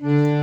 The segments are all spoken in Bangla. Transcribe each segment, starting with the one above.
গানের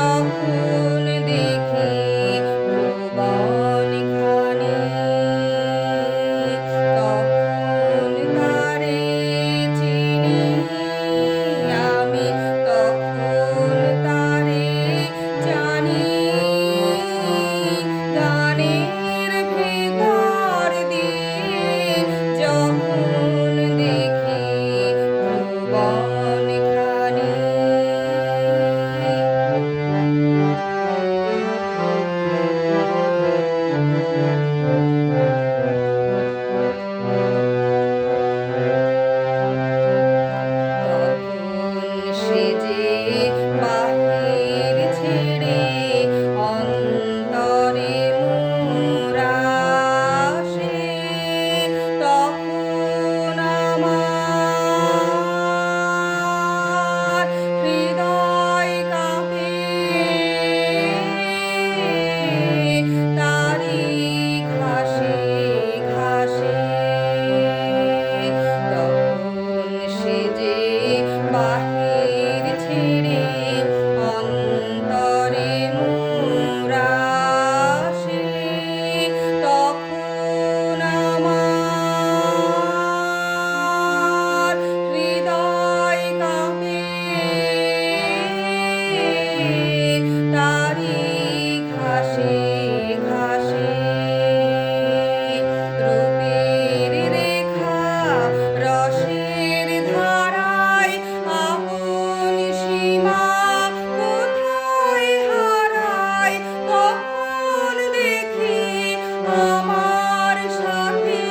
দিয়ে Amen. রসের ধারায় আপন সীমা কোথায় হারায়? তখন দেখি আমার সাথে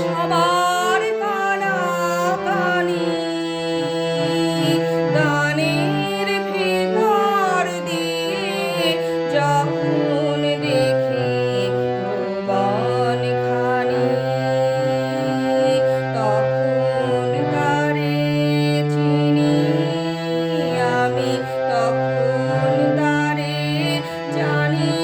সবার কানা কানি গানের ভিতর দিয়ে যখন Johnny.